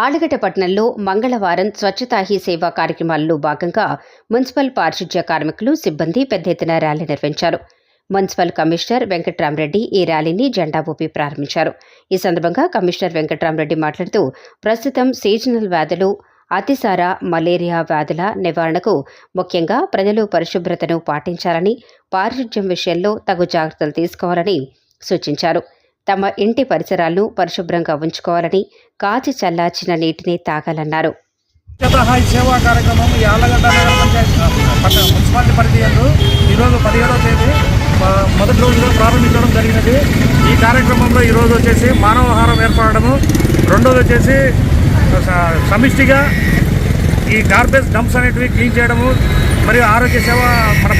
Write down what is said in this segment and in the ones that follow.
ఆలగడపట్నంలో పట్టణంలో మంగళవారం స్వచ్ఛతా హీ సేవా కార్యక్రమాల్లో భాగంగా మున్సిపల్ పారిశుధ్య కార్మికులు సిబ్బంది పెద్ద ఎత్తున ర్యాలీ నిర్వహించారు. మున్సిపల్ కమిషనర్ వెంకట్రామరెడ్డి ఈ ర్యాలీని జెండా ఊపి ప్రారంభించారు. ఈ సందర్భంగా కమిషనర్ వెంకట్రామరెడ్డి మాట్లాడుతూ ప్రస్తుతం సీజనల్ వ్యాధులు అతిసార మలేరియా వ్యాధుల నివారణకు ముఖ్యంగా ప్రజలు పరిశుభ్రతను పాటించాలని పారిశుధ్యం విషయంలో తగు జాగ్రత్తలు తీసుకోవాలని సూచించారు. తమ ఇంటి పరిసరాలను పరిశుభ్రంగా ఉంచుకోవాలని కాచి చల్లార్చిన నీటిని తాగాలన్నారు. హాయ్ సేవా కార్యక్రమం ఈ నగర పంచాయతీ మున్సిపాలిటీ పరిధి యందు ఈరోజు పదిహేడవ తేదీ మొదటి రోజులో ప్రారంభించడం జరిగినది. ఈ కార్యక్రమంలో ఈరోజు వచ్చేసి మానవహారం ఏర్పడము. రెండోది వచ్చేసి సమిష్టిగా ఈ గార్బేజ్ డంప్స్ అనేటివి క్లీన్ చేయడము. మరియు ఆరోగ్య సేవ మన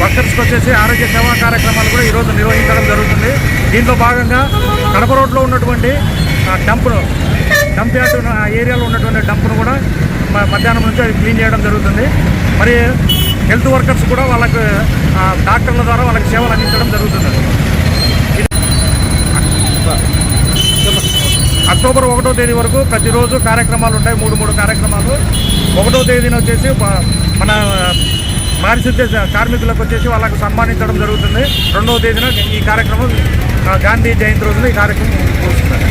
వర్కర్స్కి వచ్చేసి ఆరోగ్య సేవా కార్యక్రమాలు కూడా ఈరోజు నిర్వహించడం దీంట్లో భాగంగా కడప రోడ్లో ఉన్నటువంటి డంప్ను డంప్ యార్డ్ ఆ ఏరియాలో ఉన్నటువంటి డంప్ను కూడా మ- మధ్యాహ్నం నుంచి అది క్లీన్ చేయడం జరుగుతుంది. మరి హెల్త్ వర్కర్స్ కూడా వాళ్ళకు డాక్టర్ల ద్వారా వాళ్ళకి సేవలు అందించడం జరుగుతుంది. అక్టోబర్ ఒకటో తేదీ వరకు ప్రతిరోజు కార్యక్రమాలు ఉంటాయి మూడు మూడు కార్యక్రమాలు. ఒకటో తేదీన వచ్చేసి మన పారిశుద్ధ్య కార్మికులకు వచ్చేసి వాళ్ళకు సన్మానించడం జరుగుతుంది. రెండవ తేదీన ఈ కార్యక్రమం గాంధీ జయంతి రోజున ఈ కార్యక్రమం వస్తుంది